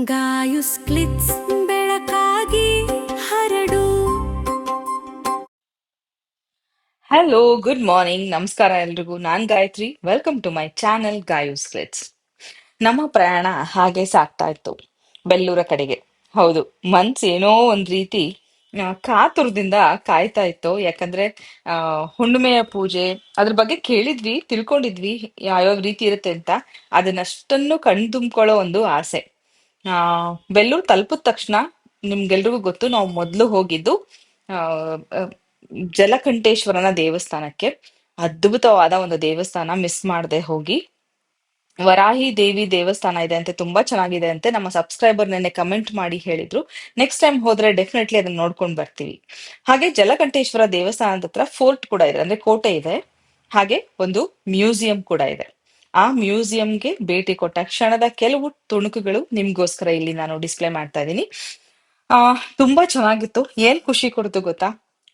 ಗಾಯುಸ್ಕ್ಲಿಟ್ಸ್ ಬೆಳಕಾಗಿ ಹರಡು. Hello good morning ನಮಸ್ಕಾರ ಎಲ್ರಿಗೂ. ನಾನ್ Gayatri. Welcome to my channel Gayu skits ನಮ್ಮ ಪ್ರಯಾಣ ಹಾಗೆ ಸಾಗ್ತಾ ಇತ್ತು ಬೆಲ್ಲೂರ ಕಡೆಗೆ. ಹೌದು ಮನ್ಸ್ ಏನೋ ಒಂದ್ ರೀತಿ ಕಾತುರದಿಂದ ಕಾಯ್ತಾ ಇತ್ತು. ಯಾಕಂದ್ರೆ, ಆ, ಹುಣ್ಣಿಮೆಯ ಪೂಜೆ, ಅದ್ರ ಬಗ್ಗೆ ಕೇಳಿದ್ವಿ, ತಿಳ್ಕೊಂಡಿದ್ವಿ, ಯಾವ್ಯಾವ ರೀತಿ ಇರುತ್ತೆ ಅಂತ. ಅದನ್ನಷ್ಟನ್ನು ಕಣ್ ತುಂಬ್ಕೊಳ್ಳೋ ಒಂದು ಆಸೆ. ಆ ತಲುಪಿದ ತಕ್ಷಣ ನಿಮ್ಗೆಲ್ರಿಗೂ ಗೊತ್ತು ನಾವು ಮೊದ್ಲು ಹೋಗಿದ್ದು ಆ, ಜಲಕಂಠೇಶ್ವರನ ದೇವಸ್ಥಾನಕ್ಕೆ. ಅದ್ಭುತವಾದ ಒಂದು ದೇವಸ್ಥಾನ ಮಿಸ್ ಮಾಡದೆ ಹೋಗಿ. ವರಾಹಿ ದೇವಿ ದೇವಸ್ಥಾನ ಇದೆ ಅಂತೆ ತುಂಬಾ ಚೆನ್ನಾಗಿದೆ ಅಂತೆ. ನಮ್ಮ ಸಬ್ಸ್ಕ್ರೈಬರ್ ನೆನ್ನೆ ಕಮೆಂಟ್ ಮಾಡಿ ಹೇಳಿದ್ರು. ನೆಕ್ಸ್ಟ್ ಟೈಮ್ ಹೋದ್ರೆ ಡೆಫಿನೆಟ್ಲಿ ಅದನ್ನ ನೋಡ್ಕೊಂಡ್ ಬರ್ತೀವಿ. ಹಾಗೆ ಜಲಕಂಠೇಶ್ವರ ದೇವಸ್ಥಾನದ ಹತ್ರ ಫೋರ್ಟ್ ಕೂಡ ಇದೆ ಅಂದ್ರೆ ಕೋಟೆ ಇದೆ. ಹಾಗೆ ಒಂದು ಮ್ಯೂಸಿಯಂ ಕೂಡ ಇದೆ. ಆ ಮ್ಯೂಸಿಯಂಗೆ ಭೇಟಿ ಕೊಟ್ಟ ಕ್ಷಣದ ಕೆಲವು ತುಣುಕುಗಳು ನಿಮ್ಗೋಸ್ಕರ ಇಲ್ಲಿ ನಾನು ಡಿಸ್ಪ್ಲೇ ಮಾಡ್ತಾ ಇದ್ದೀನಿ. ಆ, ತುಂಬಾ ಚೆನ್ನಾಗಿತ್ತು. ಏನ್ ಖುಷಿ ಕೊಡ್ತು ಗೊತ್ತಾ?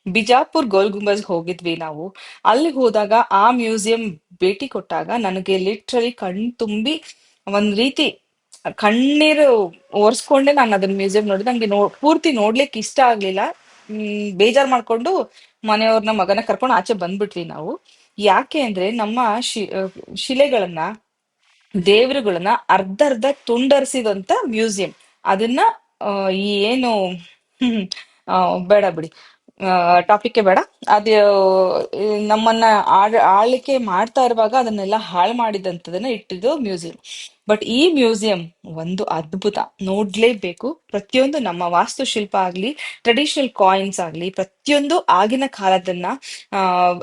ಬಿಜಾಪುರ್ ಗೋಲ್ ಗುಂಬಜ್ ಹೋಗಿದ್ವಿ ನಾವು. ಅಲ್ಲಿ ಹೋದಾಗ ಆ ಮ್ಯೂಸಿಯಂ ಭೇಟಿ ಕೊಟ್ಟಾಗ ನನಗೆ ಲಿಟ್ರಲಿ ಕಣ್ ತುಂಬಿ ಒಂದ್ ರೀತಿ ಕಣ್ಣೀರು ಒರ್ಸ್ಕೊಂಡೆ ನಾನು ಅದನ್ನ ಮ್ಯೂಸಿಯಂ ನೋಡಿದೆ. ನಂಗೆ ನೋ, ಪೂರ್ತಿ ನೋಡ್ಲಿಕ್ಕೆ ಇಷ್ಟ ಆಗ್ಲಿಲ್ಲ. ಹ್ಮ್, ಬೇಜಾರ್ ಮಾಡ್ಕೊಂಡು ಮನೆಯವ್ರನ್ನ ಮಗನ ಕರ್ಕೊಂಡು ಆಚೆ ಬಂದ್ಬಿಟ್ವಿ ನಾವು. ಯಾಕೆ ಅಂದ್ರೆ ನಮ್ಮ ಶಿ ಶಿಲೆಗಳನ್ನ ದೇವರುಗಳನ್ನ ಅರ್ಧ ಅರ್ಧ ತುಂಡರಿಸಿದಂತ ಮ್ಯೂಸಿಯಂ. ಅದನ್ನ ಏನು ಬೇಡ ಬಿಡಿ. ಟಾಪಿಕ್ ಬೇಡ. ಅದು ನಮ್ಮನ್ನ ಆಳ್ಕೆ ಮಾಡ್ತಾ ಇರುವಾಗ ಅದನ್ನೆಲ್ಲ ಹಾಳು ಮಾಡಿದಂತದನ್ನ ಇಟ್ಟಿದ್ದು ಮ್ಯೂಸಿಯಂ. ಬಟ್ ಈ ಮ್ಯೂಸಿಯಂ ಒಂದು ಅದ್ಭುತ. ನೋಡ್ಲೇಬೇಕು. ಪ್ರತಿಯೊಂದು ನಮ್ಮ ವಾಸ್ತುಶಿಲ್ಪ ಆಗ್ಲಿ ಟ್ರೆಡಿಷನಲ್ ಕಾಯಿನ್ಸ್ ಆಗ್ಲಿ, ಪ್ರತಿಯೊಂದು ಆಗಿನ ಕಾಲದನ್ನ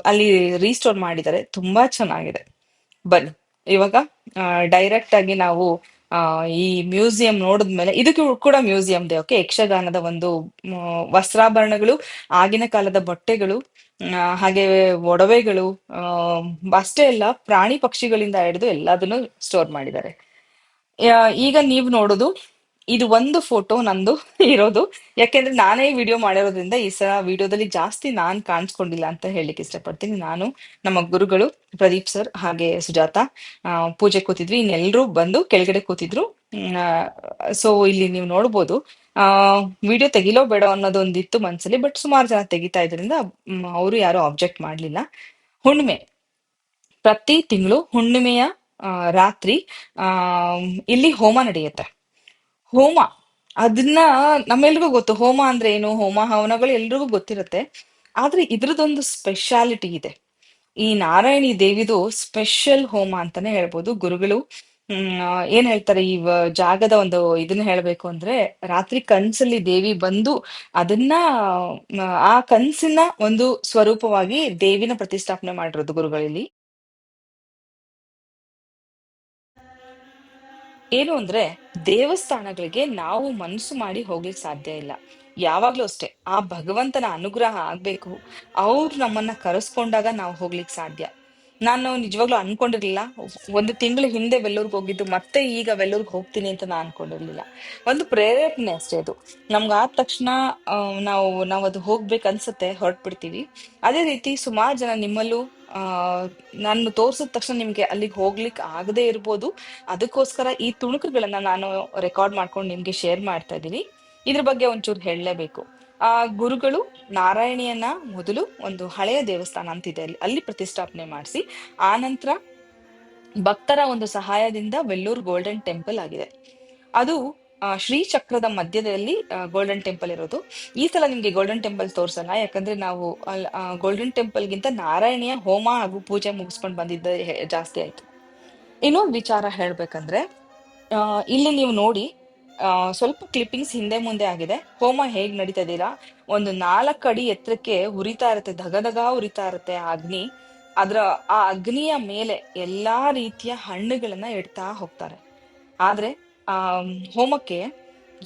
ಅಲ್ಲಿ ರೀಸ್ಟೋರ್ ಮಾಡಿದ್ದಾರೆ. ತುಂಬಾ ಚೆನ್ನಾಗಿದೆ. ಬನ್ನಿ. ಇವಾಗ ಡೈರೆಕ್ಟ್ ಆಗಿ ನಾವು ಆ, ಈ ಮ್ಯೂಸಿಯಂ ನೋಡಿದ್ಮೇಲೆ, ಇದಕ್ಕೂ ಕೂಡ ಮ್ಯೂಸಿಯಂ ದೇ ಓಕೆ? ಯಕ್ಷಗಾನದ ಒಂದು ವಸ್ತ್ರಾಭರಣಗಳು, ಆಗಿನ ಕಾಲದ ಬಟ್ಟೆಗಳು ಹಾಗೆ ಒಡವೆಗಳು ಅಷ್ಟೇ ಅಲ್ಲ, ಪ್ರಾಣಿ ಪಕ್ಷಿಗಳಿಂದ ಹಿಡಿದು ಎಲ್ಲದನ್ನು ಸ್ಟೋರ್ ಮಾಡಿದ್ದಾರೆ. ಈಗ ನೀವು ನೋಡೋದು ಇದು ಒಂದು ಫೋಟೋ ನಂದು ಇರೋದು. ಯಾಕೆಂದ್ರೆ ನಾನೇ ವಿಡಿಯೋ ಮಾಡಿರೋದ್ರಿಂದ ಈ ಸಲ ವಿಡಿಯೋದಲ್ಲಿ ಜಾಸ್ತಿ ನಾನ್ ಕಾಣಿಸ್ಕೊಂಡಿಲ್ಲ ಅಂತ ಹೇಳಲಿಕ್ಕೆ ಇಷ್ಟಪಡ್ತೀನಿ. ನಾನು, ನಮ್ಮ ಗುರುಗಳು ಪ್ರದೀಪ್ ಸರ್ ಹಾಗೆ ಸುಜಾತ ಪೂಜೆ ಕೂತಿದ್ವಿ. ಇನ್ನೆಲ್ಲರೂ ಬಂದು ಕೆಳಗಡೆ ಕೂತಿದ್ರು. ಸೊ ಇಲ್ಲಿ ನೀವು ನೋಡ್ಬೋದು. ಆ ವಿಡಿಯೋ ತೆಗಿಲೋ ಬೇಡ ಅನ್ನೋದೊಂದಿತ್ತು ಮನ್ಸಲ್ಲಿ ಬಟ್ ಸುಮಾರು ಜನ ತೆಗಿತಾ ಇದ್ರಿಂದ ಅವರು ಯಾರು ಆಬ್ಜೆಕ್ಟ್ ಮಾಡ್ಲಿಲ್ಲ. ಹುಣ್ಣಿಮೆ. ಪ್ರತಿ ತಿಂಗಳು ಹುಣ್ಣಿಮೆಯ ರಾತ್ರಿ ಇಲ್ಲಿ ಹೋಮ ನಡೆಯುತ್ತೆ. ಹೋಮ. ಅದನ್ನ ನಮ್ಮೆಲ್ರಿಗೂ ಗೊತ್ತು. ಹೋಮ ಅಂದ್ರೆ ಏನು? ಹೋಮ ಹವನಗಳು ಎಲ್ರಿಗೂ ಗೊತ್ತಿರುತ್ತೆ. ಆದ್ರೆ ಇದ್ರದೊಂದು ಸ್ಪೆಷಾಲಿಟಿ ಇದೆ. ಈ ನಾರಾಯಣಿ ದೇವಿದು ಸ್ಪೆಷಲ್ ಹೋಮ ಅಂತಾನೆ ಹೇಳ್ಬೋದು. ಗುರುಗಳು, ಹ್ಮ್ ಏನ್ ಹೇಳ್ತಾರೆ? ಈ ಜಾಗದ ಒಂದು ಇದನ್ನ ಹೇಳ್ಬೇಕು ಅಂದ್ರೆ ರಾತ್ರಿ ಕನ್ಸಲ್ಲಿ ದೇವಿ ಬಂದು ಅದನ್ನ, ಆ ಕನ್ಸಿನ ಒಂದು ಸ್ವರೂಪವಾಗಿ ದೇವಿನ ಪ್ರತಿಷ್ಠಾಪನೆ ಮಾಡಿರೋದು ಗುರುಗಳಲ್ಲಿ. ಏನು ಅಂದ್ರೆ ದೇವಸ್ಥಾನಗಳಿಗೆ ನಾವು ಮನಸ್ಸು ಮಾಡಿ ಹೋಗ್ಲಿಕ್ಕೆ ಸಾಧ್ಯ ಇಲ್ಲ. ಯಾವಾಗ್ಲೂ ಅಷ್ಟೇ, ಆ ಭಗವಂತನ ಅನುಗ್ರಹ ಆಗ್ಬೇಕು. ಅವ್ರು ನಮ್ಮನ್ನ ಕರೆಸ್ಕೊಂಡಾಗ ನಾವು ಹೋಗ್ಲಿಕ್ಕೆ ಸಾಧ್ಯ. ನಾನು ನಿಜವಾಗ್ಲೂ ಅನ್ಕೊಂಡಿರ್ಲಿಲ್ಲ, ಒಂದು ತಿಂಗಳ ಹಿಂದೆ ವೆಲ್ಲೂರ್ಗ್ ಹೋಗಿದ್ದು, ಮತ್ತೆ ಈಗ ವೆಲ್ಲೂರ್ಗ್ ಹೋಗ್ತೀನಿ ಅಂತ ನಾನು ಅನ್ಕೊಂಡಿರ್ಲಿಲ್ಲ. ಒಂದು ಪ್ರೇರೇಪಣೆ ಅಷ್ಟೇ ಅದು. ನಮ್ಗೆ ಆದ ತಕ್ಷಣ ನಾವು ನಾವು ಅದು ಹೋಗ್ಬೇಕು ಅನ್ಸುತ್ತೆ ಹೊರಟ್ಬಿಡ್ತೀವಿ. ಅದೇ ರೀತಿ ಸುಮಾರು ಜನ ನಿಮ್ಮಲ್ಲೂ ನಾನು ತೋರಿಸಿದ ತಕ್ಷಣ ನಿಮ್ಗೆ ಅಲ್ಲಿಗೆ ಹೋಗ್ಲಿಕ್ಕೆ ಆಗದೆ ಇರ್ಬೋದು. ಅದಕ್ಕೋಸ್ಕರ ಈ ತುಣುಕುಗಳನ್ನ ನಾನು ರೆಕಾರ್ಡ್ ಮಾಡ್ಕೊಂಡು ನಿಮ್ಗೆ ಶೇರ್ ಮಾಡ್ತಾ ಇದ್ದೀನಿ. ಇದ್ರ ಬಗ್ಗೆ ಒಂಚೂರು ಹೇಳಲೇಬೇಕು. ಆ, ಗುರುಗಳು ನಾರಾಯಣಿಯನ್ನ ಮೊದಲು ಒಂದು ಹಳೆಯ ದೇವಸ್ಥಾನ ಅಂತಿದೆ ಅಲ್ಲಿ ಅಲ್ಲಿ ಪ್ರತಿಷ್ಠಾಪನೆ ಮಾಡಿಸಿ, ಆ ನಂತರ ಭಕ್ತರ ಒಂದು ಸಹಾಯದಿಂದ ವೆಲ್ಲೂರ್ ಗೋಲ್ಡನ್ ಟೆಂಪಲ್ ಆಗಿದೆ. ಅದು ಆ, ಶ್ರೀ ಚಕ್ರದ ಮಧ್ಯದಲ್ಲಿ ಗೋಲ್ಡನ್ ಟೆಂಪಲ್ ಇರೋದು. ಈ ಸಲ ನಿಮ್ಗೆ ಗೋಲ್ಡನ್ ಟೆಂಪಲ್ ತೋರಿಸಲ್ಲ ಯಾಕಂದ್ರೆ ನಾವು ಗೋಲ್ಡನ್ ಟೆಂಪಲ್ ಗಿಂತ ನಾರಾಯಣಿಯ ಹೋಮ ಹಾಗೂ ಪೂಜೆ ಮುಗಿಸ್ಕೊಂಡು ಬಂದಿದ್ದ ಜಾಸ್ತಿ ಆಯ್ತು. ಇನ್ನೊಂದು ವಿಚಾರ ಹೇಳ್ಬೇಕಂದ್ರೆ ಇಲ್ಲಿ ನೀವು ನೋಡಿ ಸ್ವಲ್ಪ ಕ್ಲಿಪ್ಪಿಂಗ್ಸ್ ಹಿಂದೆ ಮುಂದೆ ಆಗಿದೆ. ಹೋಮ ಹೇಗ್ ನಡೀತಾ ಇದೀರಾ ಒಂದು ನಾಲ್ಕು ಅಡಿ ಎತ್ತರಕ್ಕೆ ಉರಿತಾ ಇರುತ್ತೆ ಧಗಧಗ ಉರಿತಾ ಇರುತ್ತೆ ಅಗ್ನಿ. ಅದ್ರ ಆ ಅಗ್ನಿಯ ಮೇಲೆ ಎಲ್ಲಾ ರೀತಿಯ ಹಣ್ಣುಗಳನ್ನ ಇಡ್ತಾ ಹೋಗ್ತಾರೆ. ಆದ್ರೆ ಆ ಹೋಮಕ್ಕೆ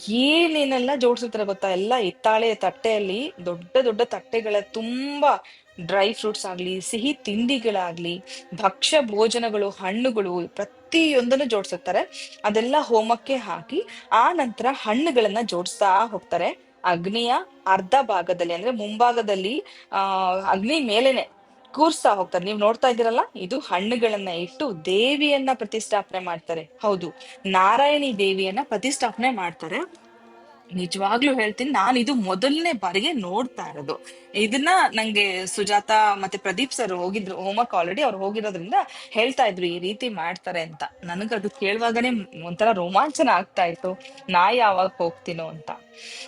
ಏನೇನೆಲ್ಲ ಜೋಡಿಸಿರ್ತಾರೆ ಗೊತ್ತಾ? ಎಲ್ಲ ಹಿತ್ತಾಳೆ ತಟ್ಟೆಯಲ್ಲಿ ದೊಡ್ಡ ದೊಡ್ಡ ತಟ್ಟೆಗಳ ತುಂಬಾ ಡ್ರೈ ಫ್ರೂಟ್ಸ್ ಆಗ್ಲಿ, ಸಿಹಿ ತಿಂಡಿಗಳಾಗ್ಲಿ, ಭಕ್ಷ್ಯ ಭೋಜನಗಳು, ಹಣ್ಣುಗಳು ಪ್ರತಿಯೊಂದನ್ನು ಜೋಡಿಸಿರ್ತಾರೆ. ಅದೆಲ್ಲ ಹೋಮಕ್ಕೆ ಹಾಕಿ ಆ ನಂತರ ಹಣ್ಣುಗಳನ್ನ ಜೋಡಿಸ್ತಾ ಹೋಗ್ತಾರೆ. ಅಗ್ನಿಯ ಅರ್ಧ ಭಾಗದಲ್ಲಿ ಅಂದ್ರೆ ಮುಂಭಾಗದಲ್ಲಿ ಅಗ್ನಿ ಮೇಲೆನೆ ಕೂರ್ಸ್ತಾ ಹೋಗ್ತಾರೆ. ನೀವು ನೋಡ್ತಾ ಇದ್ದೀರಲ್ಲ, ಇದು ಹಣ್ಣುಗಳನ್ನ ಇಟ್ಟು ದೇವಿಯನ್ನ ಪ್ರತಿಷ್ಠಾಪನೆ ಮಾಡ್ತಾರೆ. ಹೌದು, ನಾರಾಯಣಿ ದೇವಿಯನ್ನ ಪ್ರತಿಷ್ಠಾಪನೆ ಮಾಡ್ತಾರೆ. ನಿಜವಾಗ್ಲೂ ಹೇಳ್ತೀನಿ, ನಾನು ಇದು ಮೊದಲನೇ ಬಾರಿಗೆ ನೋಡ್ತಾ ಇರೋದು. ಇದನ್ನ ನಂಗೆ ಸುಜಾತ ಮತ್ತೆ ಪ್ರದೀಪ್ ಸರ್ ಹೋಗಿದ್ರು ಹೋಮ್ವರ್ಕ್ ಆಲ್ರೆಡಿ ಅವ್ರು ಹೋಗಿರೋದ್ರಿಂದ ಹೇಳ್ತಾ ಇದ್ರು, ಈ ರೀತಿ ಮಾಡ್ತಾರೆ ಅಂತ. ನನಗದು ಕೇಳುವಾಗನೇ ಒಂಥರ ರೋಮಾಂಚನ ಆಗ್ತಾ ಇತ್ತು. ನಾ ಯಾವಾಗ ಹೋಗ್ತೀನೋ ಅಂತ.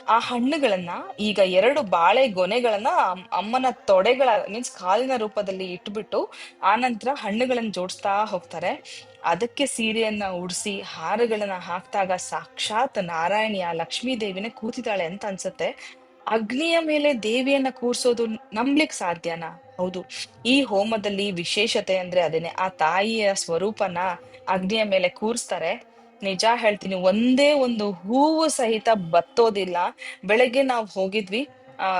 ಆ ಹಣ್ಣುಗಳನ್ನ ಈಗ ಎರಡು ಬಾಳೆ ಗೊನೆಗಳನ್ನ ಅಮ್- ಅಮ್ಮನ ತೊಡೆಗಳ ಮೀನ್ಸ್ ಕಾಲಿನ ರೂಪದಲ್ಲಿ ಇಟ್ಬಿಟ್ಟು ಆನಂತರ ಹಣ್ಣುಗಳನ್ನ ಜೋಡಿಸ್ತಾ ಹೋಗ್ತಾರೆ. ಅದಕ್ಕೆ ಸೀರೆಯನ್ನ ಉಡಿಸಿ, ಹಾರಗಳನ್ನ ಹಾಕ್ದಾಗ ಸಾಕ್ಷಾತ್ ನಾರಾಯಣಿಯ ಲಕ್ಷ್ಮೀ ದೇವಿನೇ ಕೂತಿದ್ದಾಳೆ ಅಂತ ಅನ್ಸುತ್ತೆ. ಅಗ್ನಿಯ ಮೇಲೆ ದೇವಿಯನ್ನ ಕೂರ್ಸೋದು ನಂಬ್ಲಿಕ್ ಸಾಧ್ಯನಾ? ಹೌದು. ಈ ಹೋಮದಲ್ಲಿ ವಿಶೇಷತೆ ಅಂದ್ರೆ ಅದೇನೆ, ಆ ತಾಯಿಯ ಸ್ವರೂಪನ ಅಗ್ನಿಯ ಮೇಲೆ ಕೂರಿಸ್ತಾರೆ. ನಿಜ ಹೇಳ್ತೀನಿ, ಒಂದೇ ಒಂದು ಹೂವು ಸಹಿತ ಬತ್ತೋದಿಲ್ಲ. ಬೆಳಗ್ಗೆ ನಾವು ಹೋಗಿದ್ವಿ.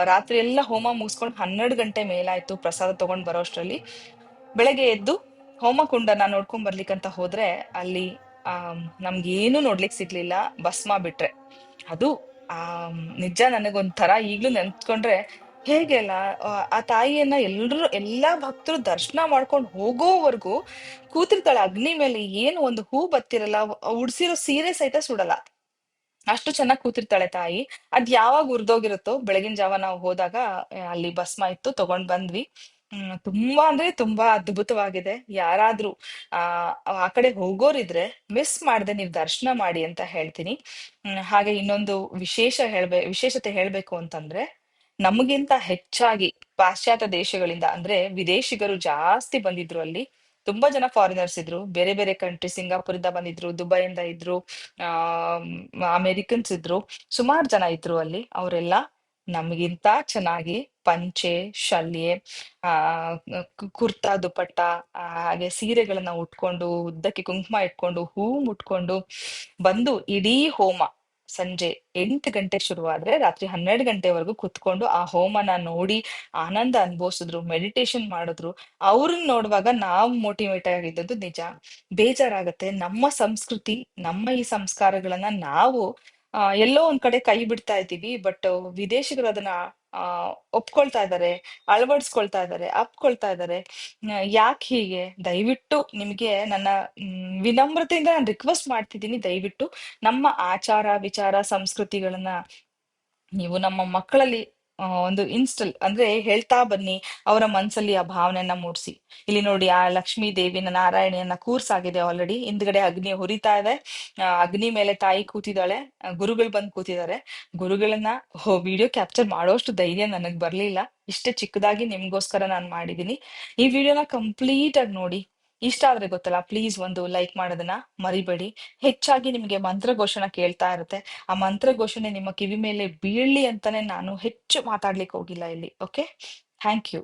ರಾತ್ರಿ ಎಲ್ಲ ಹೋಮ ಮುಗಿಸ್ಕೊಂಡು ಹನ್ನೆರಡು ಗಂಟೆ ಮೇಲಾಯ್ತು ಪ್ರಸಾದ ತಗೊಂಡ್ ಬರೋ ಅಷ್ಟರಲ್ಲಿ. ಬೆಳಗ್ಗೆ ಎದ್ದು ಹೋಮಕುಂಡನ ನೋಡ್ಕೊಂಡ್ ಬರ್ಲಿಕ್ಕಂತ ಹೋದ್ರೆ ಅಲ್ಲಿ, ಆ, ನಮ್ಗೇನು ನೋಡ್ಲಿಕ್ ಸಿಗ್ಲಿಲ್ಲ. ಭಸ್ಮ ಬಿಟ್ರೆ. ಅದು, ಆ, ನಿಜ ನನಗೊಂಥರ ಈಗ್ಲೂ ನೆನ್ಸ್ಕೊಂಡ್ರೆ ಹೇಗೆ ಅಲ್ಲ ಆ ತಾಯಿಯನ್ನ ಎಲ್ರು, ಎಲ್ಲಾ ಭಕ್ತರು ದರ್ಶನ ಮಾಡ್ಕೊಂಡು ಹೋಗೋವರೆಗೂ ಕೂತಿರ್ತಾಳೆ. ಅಗ್ನಿ ಮೇಲೆ ಏನು ಒಂದು ಹೂ ಬತ್ತಿರಲ್ಲ, ಉಡ್ಸಿರೋ ಸೀರೆ ಸಹಿತ ಸುಡಲ್ಲ. ಅಷ್ಟು ಚೆನ್ನಾಗಿ ಕೂತಿರ್ತಾಳೆ ತಾಯಿ. ಅದ್ ಯಾವಾಗ ಉರ್ದೋಗಿರುತ್ತೋ, ಬೆಳಗಿನ ಜಾವ ನಾವು ಹೋದಾಗ ಅಲ್ಲಿ ಭಸ್ಮ ಇತ್ತು, ತಗೊಂಡ್ ಬಂದ್ವಿ. ತುಂಬಾ ಅಂದ್ರೆ ತುಂಬಾ ಅದ್ಭುತವಾಗಿದೆ. ಯಾರಾದ್ರೂ, ಆ ಆ ಕಡೆ ಹೋಗೋರಿದ್ರೆ ಮಿಸ್ ಮಾಡದೆ ನೀವು ದರ್ಶನ ಮಾಡಿ ಅಂತ ಹೇಳ್ತೀನಿ. ಹಾಗೆ ಇನ್ನೊಂದು ವಿಶೇಷ ಹೇಳ್ಬೇ, ವಿಶೇಷತೆ ಹೇಳ್ಬೇಕು ಅಂತಂದ್ರೆ ನಮಗಿಂತ ಹೆಚ್ಚಾಗಿ ಪಾಶ್ಚಾತ್ಯ ದೇಶಗಳಿಂದ, ಅಂದ್ರೆ ವಿದೇಶಿಗರು ಜಾಸ್ತಿ ಬಂದಿದ್ರು ಅಲ್ಲಿ. ತುಂಬಾ ಜನ ಫಾರಿನರ್ಸ್ ಇದ್ರು. ಬೇರೆ ಬೇರೆ ಕಂಟ್ರಿ ಸಿಂಗಾಪುರ್ ಇಂದ ಬಂದಿದ್ರು, ದುಬೈಯಿಂದ ಇದ್ರು, ಆ ಅಮೆರಿಕನ್ಸ್ ಇದ್ರು. ಸುಮಾರು ಜನ ಇದ್ರು ಅಲ್ಲಿ. ಅವರೆಲ್ಲ ನಮಗಿಂತ ಚೆನ್ನಾಗಿ ಪಂಚೆ, ಶಲ್ಯೆ, ಆ ಕುರ್ತಾ, ದುಪಟ್ಟ ಹಾಗೆ ಸೀರೆಗಳನ್ನ ಉಟ್ಕೊಂಡು, ಉದ್ದಕ್ಕೆ ಕುಂಕುಮ ಇಟ್ಕೊಂಡು ಹೂ ಮುಟ್ಕೊಂಡು ಬಂದು ಇಡೀ ಹೋಮ. ಸಂಜೆ ಎಂಟು ಗಂಟೆ ಶುರುವಾದ್ರೆ ರಾತ್ರಿ ಹನ್ನೆರಡು ಗಂಟೆವರೆಗೂ ಕುತ್ಕೊಂಡು ಆ ಹೋಮನ ನೋಡಿ ಆನಂದ ಅನುಭವಿಸಿದ್ರು ಮೆಡಿಟೇಷನ್ ಮಾಡಿದ್ರು. ಅವ್ರನ್ನ ನೋಡುವಾಗ ನಾವು ಮೋಟಿವೇಟ್ ಆಗಿದ್ದದ್ದು ನಿಜ. ಬೇಜಾರಾಗತ್ತೆ. ನಮ್ಮ ಸಂಸ್ಕೃತಿ, ನಮ್ಮ ಈ ಸಂಸ್ಕಾರಗಳನ್ನ ನಾವು ಎಲ್ಲೋ ಒಂದ್ ಕಡೆ ಕೈ ಬಿಡ್ತಾ ಇದ್ದೀವಿ ಬಟ್ ವಿದೇಶಿಗರು ಅದನ್ನ ಆ, ಒಪ್ಕೊಳ್ತಾ ಇದ್ದಾರೆ ಅಳವಡಿಸ್ಕೊಳ್ತಾ ಇದ್ದಾರೆ ಅಪ್ಕೊಳ್ತಾ ಇದ್ದಾರೆ ಯಾಕೆ ಹೀಗೆ? ದಯವಿಟ್ಟು ನಿಮ್ಗೆ ನನ್ನ ವಿನಮ್ರತೆಯಿಂದ ನಾನು ರಿಕ್ವೆಸ್ಟ್ ಮಾಡ್ತಿದ್ದೀನಿ. ದಯವಿಟ್ಟು ನಮ್ಮ ಆಚಾರ ವಿಚಾರ, ಸಂಸ್ಕೃತಿಗಳನ್ನ ನೀವು ನಮ್ಮ ಮಕ್ಕಳಲ್ಲಿ ಆ, ಒಂದು ಇನ್ಸ್ಟಲ್ ಅಂದ್ರೆ ಹೇಳ್ತಾ ಬನ್ನಿ ಅವರ ಮನಸ್ಸಲ್ಲಿ ಆ ಭಾವನೆಯನ್ನ ಮೂಡಿಸಿ. ಇಲ್ಲಿ ನೋಡಿ ಆ ಲಕ್ಷ್ಮೀ ದೇವಿನ ನಾರಾಯಣಿಯನ್ನ ಕೂರ್ಸಾಗಿದೆ ಆಲ್ರೆಡಿ ಹಿಂದ್ಗಡೆ ಅಗ್ನಿ ಹುರಿತಾ ಇದೆ. ಅಗ್ನಿ ಮೇಲೆ ತಾಯಿ ಕೂತಿದ್ದಾಳೆ. ಗುರುಗಳು ಬಂದು ಕೂತಿದ್ದಾರೆ. ಗುರುಗಳನ್ನ ವಿಡಿಯೋ ಕ್ಯಾಪ್ಚರ್ ಮಾಡೋಷ್ಟು ಧೈರ್ಯ ನನಗ್ ಬರ್ಲಿಲ್ಲ. ಇಷ್ಟೇ ಚಿಕ್ಕದಾಗಿ ನಿಮ್ಗೋಸ್ಕರ ನಾನು ಮಾಡಿದೀನಿ. ಈ ವಿಡಿಯೋನ ಕಂಪ್ಲೀಟ್ ಆಗಿ ನೋಡಿ. ಇಷ್ಟ ಆದ್ರೆ ಗೊತ್ತಲ್ಲ ಪ್ಲೀಸ್ ಒಂದು ಲೈಕ್ ಮಾಡೋದನ್ನ ಮರಿಬೇಡಿ. ಹೆಚ್ಚಾಗಿ ನಿಮ್ಗೆ ಮಂತ್ರಘೋಷಣ ಕೇಳ್ತಾ ಇರುತ್ತೆ. ಆ ಮಂತ್ರ ಘೋಷಣೆ ನಿಮ್ಮ ಕಿವಿ ಮೇಲೆ ಬೀಳ್ಲಿ ಅಂತಾನೆ ನಾನು ಹೆಚ್ಚು ಮಾತಾಡ್ಲಿಕ್ಕೆ ಹೋಗಿಲ್ಲ ಇಲ್ಲಿ ಓಕೆ ಥ್ಯಾಂಕ್ ಯು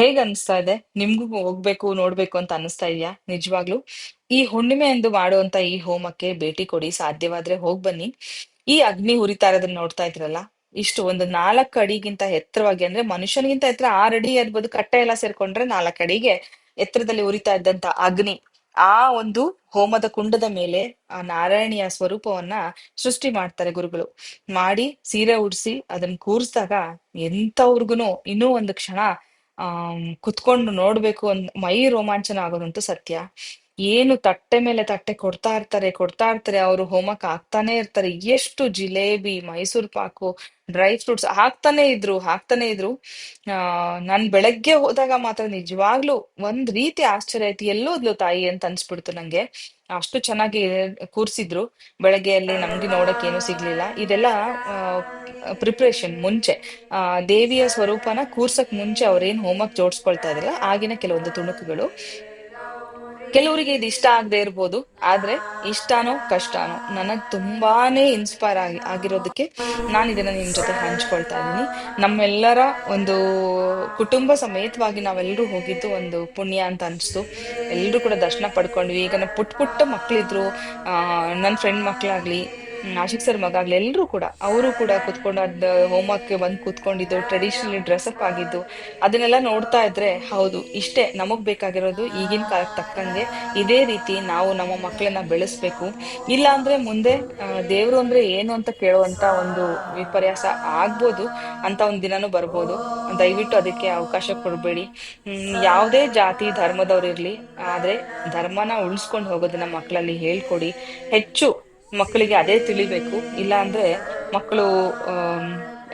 ಹೇಗ್ ಅನ್ಸ್ತಾ ಇದೆ? ನಿಮ್ಗೂ ಹೋಗ್ಬೇಕು, ನೋಡ್ಬೇಕು ಅಂತ ಅನಿಸ್ತಾ ಇದೆಯಾ? ನಿಜವಾಗ್ಲು? ಈ ಹುಣ್ಣಿಮೆ ಎಂದು ಮಾಡುವಂತ ಈ ಹೋಮಕ್ಕೆ ಭೇಟಿ ಕೊಡಿ, ಸಾಧ್ಯವಾದ್ರೆ ಹೋಗ್ ಬನ್ನಿ. ಈ ಅಗ್ನಿ ಉರಿತಾ ಇರೋದನ್ನ ನೋಡ್ತಾ ಇದ್ರಲ್ಲ, ಇಷ್ಟು ಒಂದು ನಾಲ್ಕು ಅಡಿಗಿಂತ ಎತ್ತರವಾಗಿ, ಅಂದ್ರೆ ಮನುಷ್ಯನಿಗಿಂತ ಎತ್ತರ ಆರು ಅಡಿ ಇರ್ಬೋದು ಕಟ್ಟೆ ಎಲ್ಲ ಸೇರ್ಕೊಂಡ್ರೆ ನಾಲ್ಕು ಅಡಿಗೆ ಎತ್ತರದಲ್ಲಿ ಉರಿತಾ ಇದ್ದಂತ ಅಗ್ನಿ, ಆ ಒಂದು ಹೋಮದ ಕುಂಡದ ಮೇಲೆ ಆ ನಾರಾಯಣಿಯ ಸ್ವರೂಪವನ್ನ ಸೃಷ್ಟಿ ಮಾಡ್ತಾರೆ ಗುರುಗಳು. ಮಾಡಿ ಸೀರೆ ಉಡ್ಸಿ ಅದನ್ನ ಕೂರ್ಸಿದಾಗ ಎಂತವ್ರಿಗುನು ಇನ್ನೂ ಒಂದು ಕ್ಷಣ ಕುತ್ಕೊಂಡು ನೋಡ್ಬೇಕು ಅಂದ್, ಮೈ ರೋಮಾಂಚನ ಆಗೋದಂತೂ ಸತ್ಯ. ಏನು ತಟ್ಟೆ ಮೇಲೆ ತಟ್ಟೆ ಕೊಡ್ತಾ ಇರ್ತಾರೆ ಕೊಡ್ತಾ ಇರ್ತಾರೆ, ಅವರು ಹೋಮಕ್ಕೆ ಹಾಕ್ತಾನೆ ಇರ್ತಾರೆ. ಎಷ್ಟು ಜಿಲೇಬಿ, ಮೈಸೂರ್ ಪಾಕು, ಡ್ರೈ ಫ್ರೂಟ್ಸ್ ಹಾಕ್ತಾನೆ ಇದ್ರು ಹಾಕ್ತಾನೆ ಇದ್ರು. ಆ, ನಾನ್ ಬೆಳಗ್ಗೆ ಹೋದಾಗ ಮಾತ್ರ ನಿಜವಾಗ್ಲೂ ಒಂದ್ ರೀತಿ ಆಶ್ಚರ್ಯ ಆಯ್ತು. ಎಲ್ಲೋದ್ಲು ತಾಯಿ ಅಂತ ಅನ್ಸ್ಬಿಡ್ತು ನಂಗೆ. ಅಷ್ಟು ಚೆನ್ನಾಗಿ ಕೂರ್ಸಿದ್ರು. ಬೆಳಗ್ಗೆಯಲ್ಲಿ ನಮ್ಗೆ ನೋಡಕ್ ಏನು ಸಿಗ್ಲಿಲ್ಲ. ಇದೆಲ್ಲ ಪ್ರಿಪ್ರೇಷನ್ ಮುಂಚೆ. ಆ, ದೇವಿಯ ಸ್ವರೂಪನ ಕೂರ್ಸಕ್ ಮುಂಚೆ ಅವ್ರೇನ್ ಹೋಮ್ವರ್ಕ್ ಜೋಡ್ಸ್ಕೊಳ್ತಾ ಇದ್ರಲ್ಲ, ಆಗಿನ ಕೆಲವೊಂದು ತುಣುಕುಗಳು. ಕೆಲವರಿಗೆ ಇದು ಇಷ್ಟ ಆಗದೆ ಇರ್ಬೋದು, ಆದ್ರೆ ಇಷ್ಟನೋ ಕಷ್ಟನೋ ನನಗ್ ತುಂಬಾನೇ ಇನ್ಸ್ಪೈರ್ ಆಗಿ, ಆಗಿರೋದಕ್ಕೆ ನಾನು ಇದನ್ನ ನಿಮ್ ಜೊತೆ ಹಂಚ್ಕೊಳ್ತಾ ಇದ್ದೀನಿ. ನಮ್ಮೆಲ್ಲರ ಒಂದು ಕುಟುಂಬ ಸಮೇತವಾಗಿ ನಾವೆಲ್ಲರೂ ಹೋಗಿದ್ದು ಒಂದು ಪುಣ್ಯ ಅಂತ ಅನ್ಸ್ತು. ಎಲ್ಲರೂ ಕೂಡ ದರ್ಶನ ಪಡ್ಕೊಂಡ್ವಿ. ಈಗ ಪುಟ್ ಪುಟ್ಟ ಮಕ್ಳಿದ್ರು, ಆ, ನನ್ ಫ್ರೆಂಡ್ ಮಕ್ಳಾಗ್ಲಿ ಆಶಿಕ್ ಸರ್ ಮಗ ಆಗ್ಲಿ, ಎಲ್ರು ಕೂಡ, ಅವರು ಕೂಡ ಕುತ್ಕೊಂಡು ಅದ್ ಹೋಮಕ್ಕೆ ಬಂದ್ ಕುತ್ಕೊಂಡಿದ್ದು ಟ್ರೆಡಿಷನಲ್ ಡ್ರೆಸ್ ಅಪ್ ಆಗಿದ್ದು, ಅದನ್ನೆಲ್ಲ ನೋಡ್ತಾ ಇದ್ರೆ ಹೌದು, ಇಷ್ಟೇ, ನಮಗ್ ಬೇಕಾಗಿರೋದು ಈಗಿನ ಕಾಲಕ್ಕೆ ತಕ್ಕಂಗೆ ಇದೇ ರೀತಿ ನಾವು ನಮ್ಮ ಮಕ್ಕಳನ್ನ ಬೆಳೆಸ್ಬೇಕು. ಇಲ್ಲ ಅಂದ್ರೆ ಮುಂದೆ ದೇವ್ರು ಅಂದ್ರೆ ಏನು ಅಂತ ಕೇಳುವಂತ ಒಂದು ವಿಪರ್ಯಾಸ ಆಗ್ಬೋದು, ಅಂತ ಒಂದ್ ದಿನಾನು ಬರ್ಬೋದು. ದಯವಿಟ್ಟು ಅದಕ್ಕೆ ಅವಕಾಶ ಕೊಡ್ಬೇಡಿ. ಯಾವುದೇ ಜಾತಿ ಧರ್ಮದವ್ರಿರ್ಲಿ ಆದ್ರೆ ಧರ್ಮನ ಉಳಿಸ್ಕೊಂಡು ಹೋಗೋದನ್ನ ಮಕ್ಕಳಲ್ಲಿ ಹೇಳ್ಕೊಡಿ. ಹೆಚ್ಚು ಮಕ್ಕಳಿಗೆ ಅದೇ ತಿಳಿಬೇಕು. ಇಲ್ಲ ಅಂದ್ರೆ ಮಕ್ಕಳು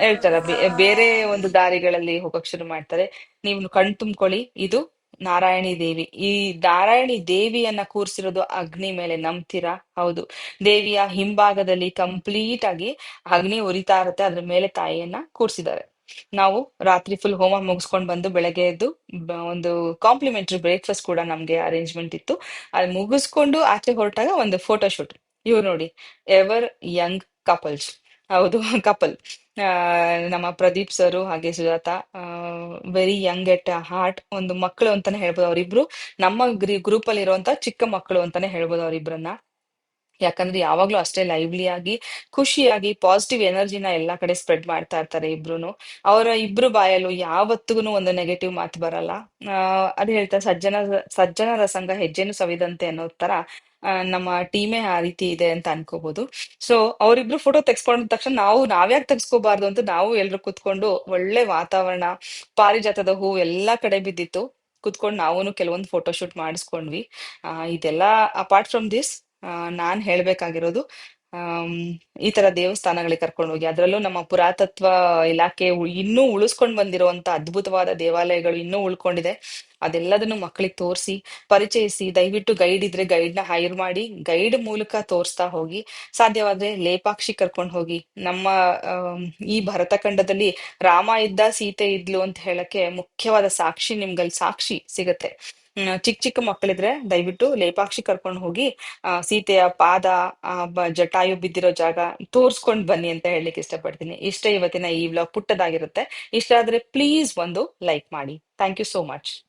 ಹೇಳ್ತಾರ ಬೇರೆ ಒಂದು ದಾರಿಗಳಲ್ಲಿ ಹೋಗಕ್ ಶುರು ಮಾಡ್ತಾರೆ. ನೀವು ಕಣ್ ತುಂಬ್ಕೊಳ್ಳಿ, ಇದು ನಾರಾಯಣಿ ದೇವಿ. ಈ ನಾರಾಯಣಿ ದೇವಿಯನ್ನ ಕೂರಿಸಿರೋದು ಅಗ್ನಿ ಮೇಲೆ ನಂಬ್ತೀರಾ? ಹೌದು. ದೇವಿಯ ಹಿಂಭಾಗದಲ್ಲಿ ಕಂಪ್ಲೀಟ್ ಆಗಿ ಅಗ್ನಿ ಉರಿತಾ ಇರುತ್ತೆ, ಅದ್ರ ಮೇಲೆ ತಾಯಿಯನ್ನ ಕೂರಿಸಿದ್ದಾರೆ. ನಾವು ರಾತ್ರಿ ಫುಲ್ ಹೋಮ ಮುಗಿಸ್ಕೊಂಡ್ ಬಂದು ಬೆಳಗ್ಗೆ ಎದ್ದು ಒಂದು ಕಾಂಪ್ಲಿಮೆಂಟರಿ ಬ್ರೇಕ್ಫಾಸ್ಟ್ ಕೂಡ ನಮ್ಗೆ ಅರೇಂಜ್ಮೆಂಟ್ ಇತ್ತು. ಅಲ್ಲಿ ಮುಗಿಸ್ಕೊಂಡು ಆಚೆ ಹೊರಟಾಗ ಒಂದು ಫೋಟೋ ಶೂಟ್ ಇವ್ರು ನೋಡಿ ಎವರ್ ಯಂಗ್ ಕಪಲ್ಸ್ ಹೌದು ಕಪಲ್ ನಮ್ಮ ಪ್ರದೀಪ್ ಸರು ಹಾಗೆ Sujata very young at heart ಒಂದು ಮಕ್ಕಳು ಅಂತಾನೆ ಹೇಳ್ಬೋದು ಅವರಿಬ್ರು. ನಮ್ಮ ಗ್ರೂಪ್ ಅಲ್ಲಿ ಇರುವಂತ ಚಿಕ್ಕ ಮಕ್ಕಳು ಅಂತಾನೆ ಹೇಳ್ಬೋದು ಅವರಿಬ್ರನ್ನ. ಯಾಕಂದ್ರೆ ಯಾವಾಗ್ಲೂ ಅಷ್ಟೇ ಲೈವ್ಲಿ ಆಗಿ, ಖುಷಿಯಾಗಿ ಪಾಸಿಟಿವ್ ಎನರ್ಜಿನ ಎಲ್ಲಾ ಕಡೆ ಸ್ಪ್ರೆಡ್ ಮಾಡ್ತಾ ಇರ್ತಾರೆ ಇಬ್ರು ಅವರ ಇಬ್ರು ಬಾಯಲ್ಲೂ ಯಾವತ್ತಿಗೂ ಒಂದು ನೆಗೆಟಿವ್ ಮಾತು ಬರಲ್ಲ. ಆ, ಅದ್ ಹೇಳ್ತಾರೆ, ಸಜ್ಜನ, ಸಜ್ಜನರ ಸಂಘ ಹೆಜ್ಜೆನು ಸವಿದಂತೆ ಅನ್ನೋ ತರ. ನಮ್ಮ ಟೀಮೇ ಆ ರೀತಿ ಇದೆ ಅಂತ ಅನ್ಕೋಬಹುದು ಸೊ ಅವರಿಬ್ರು ಫೋಟೋ ತೆಗ್ಸ್ಕೊಂಡ ತಕ್ಷಣ ನಾವು ನಾವ್ಯಾಕೆ ತೆಗ್ಸ್ಕೋಬಾರ್ದು ಅಂತ ನಾವು ಎಲ್ರು ಕುತ್ಕೊಂಡು ಒಳ್ಳೆ ವಾತಾವರಣ, ಪಾರಿಜಾತದ ಹೂ ಎಲ್ಲಾ ಕಡೆ ಬಿದ್ದಿತ್ತು. ಕುತ್ಕೊಂಡು ನಾವು ಕೆಲವೊಂದು ಫೋಟೋ ಶೂಟ್ ಮಾಡಿಸ್ಕೊಂಡ್ವಿ. ಆ, ಇದೆಲ್ಲ ಅಪಾರ್ಟ್ ಫ್ರಮ್ ದಿಸ್ ನಾನ್ ಹೇಳ್ಬೇಕಾಗಿರೋದು ಈ ತರ ದೇವಸ್ಥಾನಗಳಿಗೆ ಕರ್ಕೊಂಡು ಹೋಗಿ, ಅದರಲ್ಲೂ ನಮ್ಮ ಪುರಾತತ್ವ ಇಲಾಖೆ ಇನ್ನೂ ಉಳಿಸ್ಕೊಂಡು ಬಂದಿರುವಂತ ಅದ್ಭುತವಾದ ದೇವಾಲಯಗಳು ಇನ್ನೂ ಉಳ್ಕೊಂಡಿದೆ. ಅದೆಲ್ಲದನ್ನು ಮಕ್ಕಳಿಗೆ ತೋರಿಸಿ, ಪರಿಚಯಿಸಿ, ದಯವಿಟ್ಟು ಗೈಡ್ ಇದ್ರೆ ಗೈಡ್ನ ಹೈರ್ ಮಾಡಿ, ಗೈಡ್ ಮೂಲಕ ತೋರಿಸ್ತಾ ಹೋಗಿ, ಸಾಧ್ಯವಾದ್ರೆ ಲೇಪಾಕ್ಷಿ ಕರ್ಕೊಂಡು ಹೋಗಿ, ನಮ್ಮ ಈ ಭರತಖಂಡದಲ್ಲಿ ರಾಮ ಇದ್ದ, ಸೀತೆ ಇದ್ಲು ಅಂತ ಹೇಳಕ್ಕೆ ಮುಖ್ಯವಾದ ಸಾಕ್ಷಿ ನಿಮ್ಗಲ್ಲಿ ಸಾಕ್ಷಿ ಸಿಗತ್ತೆ. ಚಿಕ್ಕ ಚಿಕ್ಕ ಮಕ್ಕಳಿದ್ರೆ ದಯವಿಟ್ಟು ಲೇಪಾಕ್ಷಿ ಕರ್ಕೊಂಡು ಹೋಗಿ, ಆ, ಸೀತೆಯ ಪಾದ ಜಟಾಯು ಬಿದ್ದಿರೋ ಜಾಗ ತೋರ್ಸ್ಕೊಂಡ್ ಬನ್ನಿ ಅಂತ ಹೇಳಲಿಕ್ಕೆ ಇಷ್ಟಪಡ್ತೀನಿ. ಇಷ್ಟೇ ಇವತ್ತಿನ ಈ ವ್ಲಾಗ್ ಪುಟ್ಟದಾಗಿರುತ್ತೆ. ಇಷ್ಟ ಆದ್ರೆ ಪ್ಲೀಸ್ ಒಂದು ಲೈಕ್ ಮಾಡಿ. Thank you so much